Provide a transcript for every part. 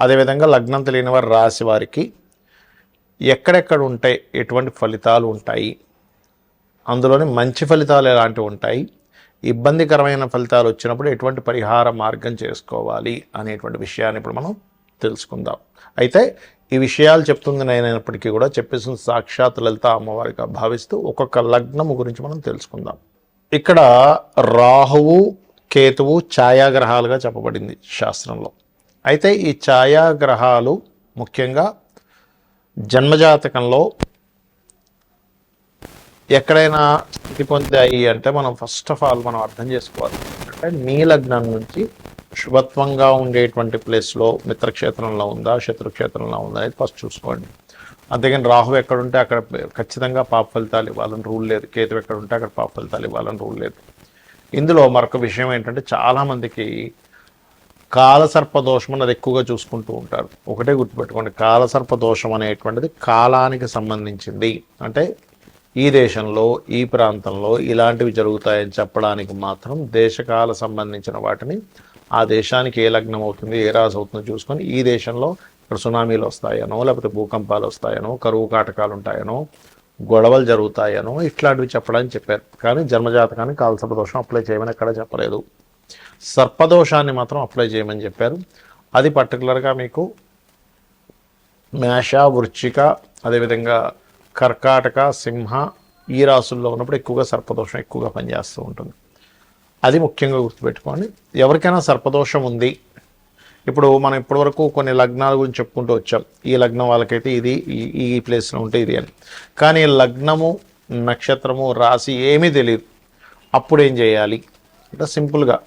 అదేవిధంగా లగ్నం తెలియని వారు రాశి వారికి ఎక్కడెక్కడ ఉంటాయి ఎటువంటి ఫలితాలు ఉంటాయి? అందులోని మంచి ఫలితాలు ఎలాంటివి ఉంటాయి? ఇబ్బందికరమైన ఫలితాలు వచ్చినప్పుడు ఎటువంటి పరిహార మార్గం చేసుకోవాలి అనేటువంటి విషయాన్ని ఇప్పుడు మనం తెలుసుకుందాం. అయితే ఈ విషయాలు చెప్తుంది నేనైనప్పటికీ కూడా చెప్పేసిన సాక్షాత్ లలిత అమ్మవారిగా భావిస్తూ ఒక్కొక్క లగ్నము గురించి మనం తెలుసుకుందాం. ఇక్కడ రాహువు కేతువు ఛాయాగ్రహాలుగా చెప్పబడింది శాస్త్రంలో. అయితే ఈ ఛాయాగ్రహాలు ముఖ్యంగా జన్మజాతకంలో ఎక్కడైనా స్థితి పొందాయి అంటే మనం ఫస్ట్ ఆఫ్ ఆల్ మనం అర్థం చేసుకోవాలి. అంటే మీ లగ్నం నుంచి శుభత్వంగా ఉండేటువంటి ప్లేస్లో మిత్రక్షేత్రంలో ఉందా శత్రుక్షేత్రంలో ఉందా అనేది ఫస్ట్ చూసుకోండి. అంతేగాని రాహు ఎక్కడుంటే అక్కడ ఖచ్చితంగా పాప ఫలితాలు ఇవ్వాలని రూల్ లేదు. కేతు ఎక్కడ ఉంటే అక్కడ పాప ఫలితాలు ఇవ్వాలని రూల్ లేదు. ఇందులో మరొక విషయం ఏంటంటే చాలామందికి కాలసర్ప దోషం అన్నది ఎక్కువగా చూసుకుంటూ ఉంటారు. ఒకటే గుర్తుపెట్టుకోండి కాలసర్ప దోషం అనేటువంటిది కాలానికి సంబంధించింది. అంటే ఈ దేశంలో ఈ ప్రాంతంలో ఇలాంటివి జరుగుతాయని చెప్పడానికి మాత్రం దేశకాల సంబంధించిన వాటిని ఆ దేశానికి ఏ లగ్నం అవుతుంది ఏ రాశి అవుతుందో చూసుకొని ఈ దేశంలో ఇక్కడ సునామీలు వస్తాయనో లేకపోతే భూకంపాలు వస్తాయనో కరువు కాటకాలు ఉంటాయనో గొడవలు జరుగుతాయనో ఇట్లాంటివి చెప్పడానికి చెప్పారు. కానీ జన్మజాతకానికి కాలసర్ప దోషం అప్లై చేయమని ఎక్కడ చెప్పలేదు. సర్పదోషాన్ని మాత్రం అప్లై చేయమని చెప్పారు. అది పర్టికులర్గా మీకు మేష వృచ్చిక అదేవిధంగా కర్కాటక సింహ ఈ రాసుల్లో ఉన్నప్పుడు ఎక్కువగా సర్పదోషం ఎక్కువగా పనిచేస్తూ ఉంటుంది. అది ముఖ్యంగా గుర్తుపెట్టుకోండి. ఎవరికైనా సర్పదోషం ఉంది. ఇప్పుడు మనం ఇప్పటివరకు కొన్ని లగ్నాల గురించి చెప్పుకుంటూ వచ్చాం. ఈ లగ్నం వాళ్ళకైతే ఇది ఈ- ఈ ప్లేస్లో ఉంటే ఇది అని. కానీ లగ్నము నక్షత్రము రాశి ఏమీ తెలియదు అప్పుడు ఏం చేయాలి? అంటే సింపుల్గా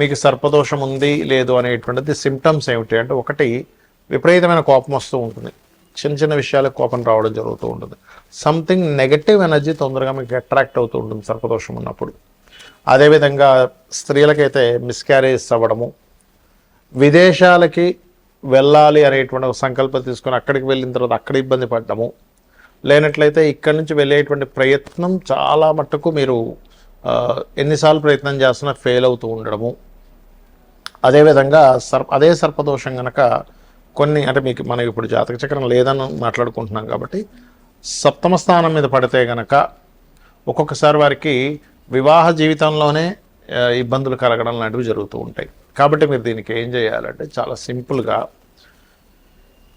మీకు సర్పదోషం ఉంది లేదు అనేటువంటిది సిమ్టమ్స్ ఏమిటి అంటే ఒకటి విపరీతమైన కోపం వస్తూ ఉంటుంది. చిన్న చిన్న విషయాలకు కోపం రావడం జరుగుతూ ఉంటుంది. సంథింగ్ నెగటివ్ ఎనర్జీ తొందరగా మీకు అట్రాక్ట్ అవుతూ ఉంటుంది సర్పదోషం ఉన్నప్పుడు. అదేవిధంగా స్త్రీలకైతే మిస్క్యారేజ్ అవ్వడము విదేశాలకి వెళ్ళాలి అనేటువంటి ఒక సంకల్పం తీసుకొని అక్కడికి వెళ్ళిన తర్వాత అక్కడ ఇబ్బంది పడ్డము లేనట్లయితే ఇక్కడి నుంచి వెళ్ళేటువంటి ప్రయత్నం చాలా మట్టుకు మీరు ఎన్నిసార్లు ప్రయత్నం చేస్తున్నా ఫెయిల్ అవుతూ ఉండడము. అదేవిధంగా సర్ప అదే సర్పదోషం కనుక కొన్ని అంటే మీకు మనం ఇప్పుడు జాతక చక్రం లేదని మాట్లాడుకుంటున్నాం కాబట్టి సప్తమ స్థానం మీద పడితే గనక ఒక్కొక్కసారి వారికి వివాహ జీవితంలోనే ఇబ్బందులు కలగడం లాంటివి జరుగుతూ ఉంటాయి. కాబట్టి మీరు దీనికి ఏం చేయాలంటే చాలా సింపుల్గా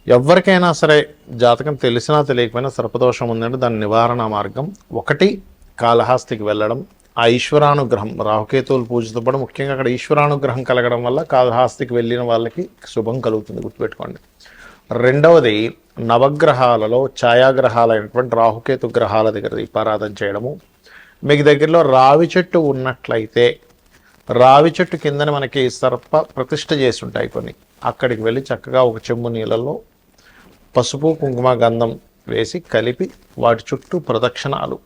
ఎవరికైనా సరే జాతకం తెలిసినా తెలియకపోయినా సర్పదోషం ఉందంటే దాని నివారణ మార్గం ఒకటి కాళహస్తికి వెళ్ళడం ఆ ఈశ్వరానుగ్రహం రాహుకేతువులు పూజతో పాటు ముఖ్యంగా అక్కడ ఈశ్వరానుగ్రహం కలగడం వల్ల కాళహస్తికి వెళ్ళిన వాళ్ళకి శుభం కలుగుతుంది గుర్తుపెట్టుకోండి. రెండవది నవగ్రహాలలో ఛాయాగ్రహాలైనటువంటి రాహుకేతు గ్రహాల దగ్గర దీపారాధన చేయడము. మీకు దగ్గరలో రావి చెట్టు ఉన్నట్లయితే రావి చెట్టు కిందన మనకి సర్ప ప్రతిష్ఠ చేసి ఉంటాయి కొన్ని. అక్కడికి వెళ్ళి చక్కగా ఒక చెంబు నీళ్ళలో పసుపు కుంకుమ గంధం వేసి కలిపి వాటి చుట్టూ ప్రదక్షిణాలు.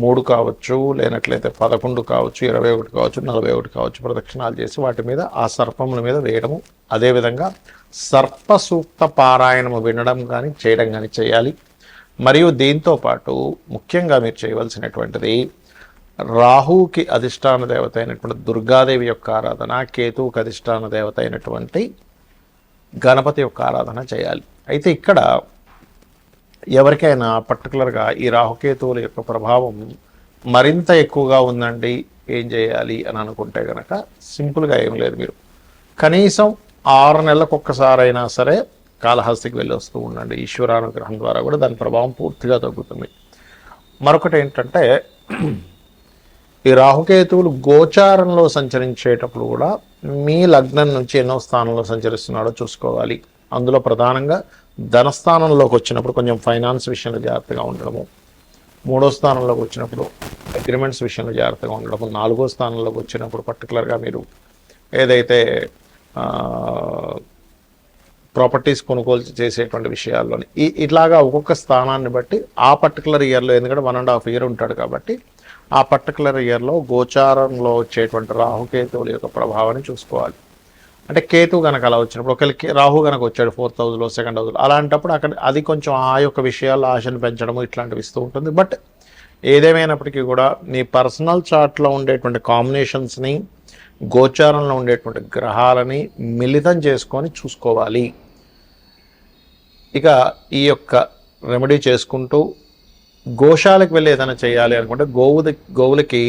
మూడు కావచ్చు లేనట్లయితే పదకొండు కావచ్చు ఇరవై ఒకటి కావచ్చు నలభై ఒకటి కావచ్చు ప్రదక్షిణాలు చేసి వాటి మీద ఆ సర్పముల మీద వేయడము. అదేవిధంగా సర్ప సూక్త పారాయణము వినడం కానీ చేయడం కానీ చేయాలి. మరియు దీంతో పాటు ముఖ్యంగా మీరు చేయవలసినటువంటిది రాహుకి అధిష్టాన దేవత అయినటువంటి దుర్గాదేవి యొక్క ఆరాధన కేతువుకి అధిష్టాన దేవత అయినటువంటి గణపతి యొక్క ఆరాధన చేయాలి. అయితే ఇక్కడ ఎవరికైనా పర్టికులర్గా ఈ రాహుకేతువుల యొక్క ప్రభావం మరింత ఎక్కువగా ఉందండి ఏం చేయాలి అని అనుకుంటే కనుక సింపుల్గా ఏం లేదు మీరు. కనీసం ఆరు నెలలకు ఒక్కసారైనా సరే కాళహస్తికి వెళ్ళి వస్తూ ఉండండి. ఈశ్వరానుగ్రహం ద్వారా కూడా దాని ప్రభావం పూర్తిగా తగ్గుతుంది. మరొకటి ఏంటంటే ఈ రాహుకేతువులు గోచారంలో సంచరించేటప్పుడు కూడా మీ లగ్నం నుంచి ఎన్నో స్థానంలో సంచరిస్తున్నాడో చూసుకోవాలి. అందులో ప్రధానంగా ధనస్థానంలోకి వచ్చినప్పుడు కొంచెం ఫైనాన్స్ విషయంలో జాగ్రత్తగా ఉండడము. మూడో స్థానంలోకి వచ్చినప్పుడు అగ్రిమెంట్స్ విషయంలో జాగ్రత్తగా ఉండడము. నాలుగో స్థానంలోకి వచ్చినప్పుడు పర్టికులర్గా మీరు ఏదైతే ప్రాపర్టీస్ కొనుగోలు చేసేటువంటి విషయాల్లోని ఈ ఇట్లాగా ఒక్కొక్క స్థానాన్ని బట్టి ఆ పర్టికులర్ ఇయర్లో ఎందుకంటే వన్ అండ్ హాఫ్ ఇయర్ ఉంటాడు కాబట్టి ఆ పర్టికులర్ ఇయర్లో గోచారంలో వచ్చేటువంటి రాహుకేతువుల యొక్క ప్రభావాన్ని చూసుకోవాలి. అంటే కేతు కనుక అలా వచ్చినప్పుడు ఒకరికి రాహు కనుక వచ్చాడు ఫోర్త్ హౌస్లో సెకండ్ హౌస్లో అలాంటప్పుడు అక్కడ అది కొంచెం ఆ యొక్క విషయాలు ఆశను పెంచడము ఇట్లాంటివి ఇస్తూ ఉంటుంది. బట్ ఏదేమైనప్పటికీ కూడా నీ పర్సనల్ చార్ట్లో ఉండేటువంటి కాంబినేషన్స్ని గోచారంలో ఉండేటువంటి గ్రహాలని మిళితం చేసుకొని చూసుకోవాలి. ఇక ఈ యొక్క రెమెడీ చేసుకుంటూ గోశాలకు వెళ్ళి ఏదైనా చేయాలి అనుకుంటే గోవు గోవులకి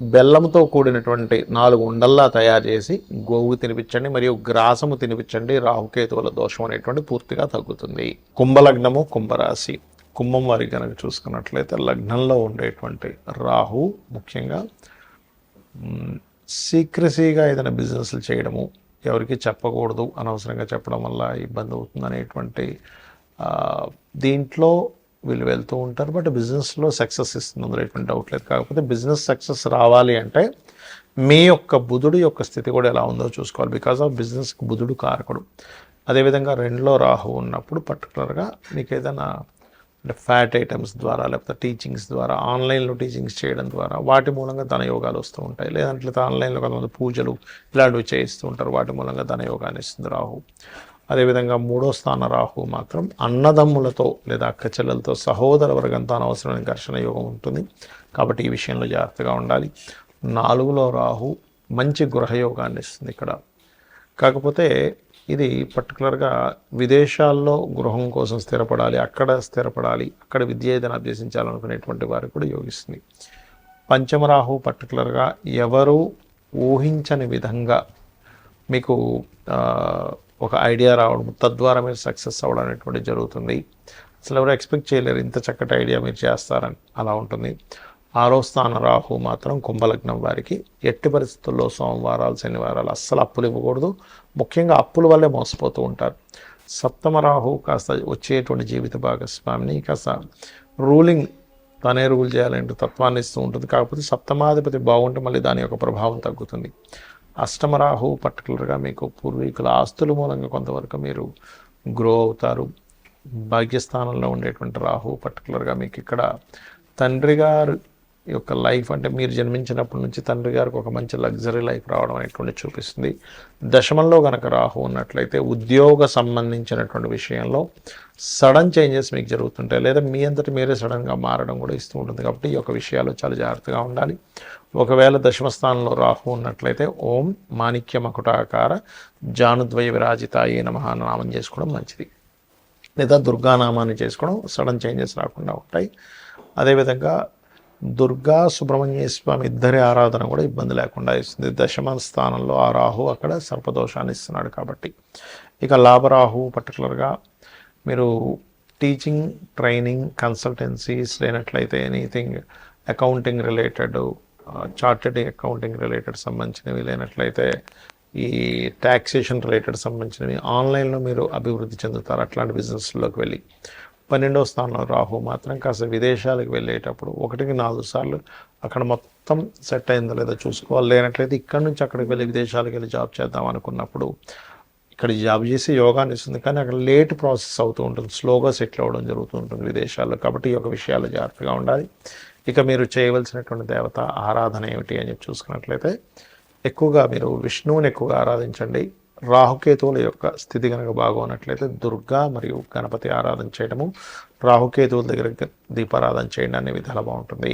బెల్లంతో కూడినటువంటి నాలుగు ఉండల్లా తయారు చేసి గోవు తినిపించండి మరియు గ్రాసము తినిపించండి రాహుకేతువుల దోషం అనేటువంటి పూర్తిగా తగ్గుతుంది. కుంభలగ్నము కుంభరాశి. కుంభం వారికి కనుక చూసుకున్నట్లయితే లగ్నంలో ఉండేటువంటి రాహు ముఖ్యంగా సీక్రసీగా ఏదైనా బిజినెస్లు చేయడము ఎవరికి చెప్పకూడదు అనవసరంగా చెప్పడం వల్ల ఇబ్బంది అవుతుంది అనేటువంటి దీంట్లో వీళ్ళు వెళ్తూ ఉంటారు. బట్ బిజినెస్లో సక్సెస్ ఇస్తుంది. అందులో ఎటువంటి డౌట్ లేదు. కాకపోతే బిజినెస్ సక్సెస్ రావాలి అంటే మీ యొక్క బుధుడు యొక్క స్థితి కూడా ఎలా ఉందో చూసుకోవాలి. బికాజ్ ఆఫ్ బిజినెస్కి బుధుడు కారకుడు. అదేవిధంగా రెండులో రాహు ఉన్నప్పుడు పర్టికులర్గా మీకు ఏదైనా అంటే ఫ్యాట్ ఐటమ్స్ ద్వారా లేకపోతే టీచింగ్స్ ద్వారా ఆన్లైన్లో టీచింగ్స్ చేయడం ద్వారా వాటి మూలంగా ధన యోగాలు వస్తూ ఉంటాయి. లేదంటే ఆన్లైన్లో కొంతమంది పూజలు ఇలాంటివి చేయిస్తూ ఉంటారు. వాటి మూలంగా ధన యోగాన్ని ఇస్తుంది రాహు. అదేవిధంగా మూడో స్థాన రాహు మాత్రం అన్నదమ్ములతో లేదా అక్క చెల్లెలతో సహోదర వర్గంతో అనవసరమైన ఘర్షణ యోగం ఉంటుంది. కాబట్టి ఈ విషయంలో జాగ్రత్తగా ఉండాలి. నాలుగులో రాహు మంచి గృహయోగాన్ని ఇస్తుంది ఇక్కడ. కాకపోతే ఇది పర్టికులర్గా విదేశాల్లో గృహం కోసం స్థిరపడాలి అక్కడ స్థిరపడాలి అక్కడ విద్య ఏదైనా అభ్యసించాలనుకునేటువంటి వారికి కూడా యోగిస్తుంది. పంచమరాహు పర్టికులర్గా ఎవరు ఊహించని విధంగా మీకు ఒక ఐడియా రావడం తద్వారా మీరు సక్సెస్ అవ్వడం అనేటువంటి జరుగుతుంది. అసలు ఎవరు ఎక్స్పెక్ట్ చేయలేరు ఇంత చక్కటి ఐడియా మీరు చేస్తారని. అలా ఉంటుంది. ఆరో స్థాన రాహు మాత్రం కుంభలగ్నం వారికి. ఎట్టి పరిస్థితుల్లో సోమవారాలు శనివారాలు అస్సలు అప్పులు ఇవ్వకూడదు. ముఖ్యంగా అప్పుల వల్లే మోసపోతూ ఉంటారు. సప్తమ రాహు కాస్త వచ్చేటువంటి జీవిత భాగస్వామిని కాస్త రూలింగ్ తనే రూల్ చేయాలంటే తత్వాన్ని ఇస్తూ ఉంటుంది. కాకపోతే సప్తమాధిపతి బాగుంటే మళ్ళీ దాని యొక్క ప్రభావం తగ్గుతుంది. అష్టమరాహు పర్టికులర్గా మీకు పూర్వీకుల ఆస్తుల మూలంగా కొంతవరకు మీరు గ్రో అవుతారు. భాగ్యస్థానంలో ఉండేటువంటి రాహు పర్టికులర్గా మీకు ఇక్కడ తండ్రి గారు ఈ యొక్క లైఫ్ అంటే మీరు జన్మించినప్పటి నుంచి తండ్రి గారికి ఒక మంచి లగ్జరీ లైఫ్ రావడం అనేటువంటి చూపిస్తుంది. దశమంలో కనుక రాహు ఉన్నట్లయితే ఉద్యోగ సంబంధించినటువంటి విషయంలో సడన్ చేంజెస్ మీకు జరుగుతుంటాయి. లేదా మీ అంతటి మీరే సడన్గా మారడం కూడా ఇస్తూ ఉంటుంది. కాబట్టి ఈ యొక్క విషయాలు చాలా జాగ్రత్తగా ఉండాలి. ఒకవేళ దశమ స్థానంలో రాహు ఉన్నట్లయితే ఓం మాణిక్య మకుటాకార జానుద్వయ విరాజితాయే నమః అని నామం చేసుకోవడం మంచిది. లేదా దుర్గానామాన్ని చేసుకోవడం సడన్ చేంజెస్ రాకుండా ఉంటాయి. అదేవిధంగా దుర్గా సుబ్రహ్మణ్య స్వామి ఇద్దరి ఆరాధన కూడా ఇబ్బంది లేకుండా ఇస్తుంది. దశమ స్థానంలో ఆ రాహు అక్కడ సర్పదోషాన్ని ఇస్తున్నాడు కాబట్టి. ఇక లాభరాహు పర్టికులర్గా మీరు టీచింగ్ ట్రైనింగ్ కన్సల్టెన్సీస్ లేనట్లయితే anything accounting related chartered accounting related సంబంధించినవి లేనట్లయితే ఈ ట్యాక్సేషన్ రిలేటెడ్ సంబంధించినవి ఆన్లైన్లో మీరు అభివృద్ధి చెందుతారు. అట్లాంటి బిజినెస్లోకి వెళ్ళి. పన్నెండవ స్థానంలో రాహు మాత్రం కాస్త విదేశాలకు వెళ్ళేటప్పుడు ఒకటికి నాలుగు సార్లు అక్కడ మొత్తం సెట్ అయిందో లేదో చూసుకోవాలి. లేనట్లయితే ఇక్కడ నుంచి అక్కడికి వెళ్ళి విదేశాలకు వెళ్ళి జాబ్ చేద్దాం అనుకున్నప్పుడు ఇక్కడ జాబ్ చేసి యోగాన్ని ఇస్తుంది. కానీ అక్కడ లేట్ ప్రాసెస్ అవుతూ ఉంటుంది. స్లోగా సెటిల్ అవ్వడం జరుగుతూ ఉంటుంది విదేశాల్లో. కాబట్టి ఈ యొక్క విషయాలు జాగ్రత్తగా ఉండాలి. ఇక మీరు చేయవలసినటువంటి దేవత ఆరాధన ఏమిటి అని చెప్పి చూసుకున్నట్లయితే ఎక్కువగా మీరు విష్ణువుని ఎక్కువగా ఆరాధించండి. రాహుకేతువుల యొక్క స్థితి కనుక బాగోనట్లయితే దుర్గా మరియు గణపతి ఆరాధన చేయడము రాహుకేతువుల దగ్గర దీపారాధన చేయండి అనే విధాలు బాగుంటుంది.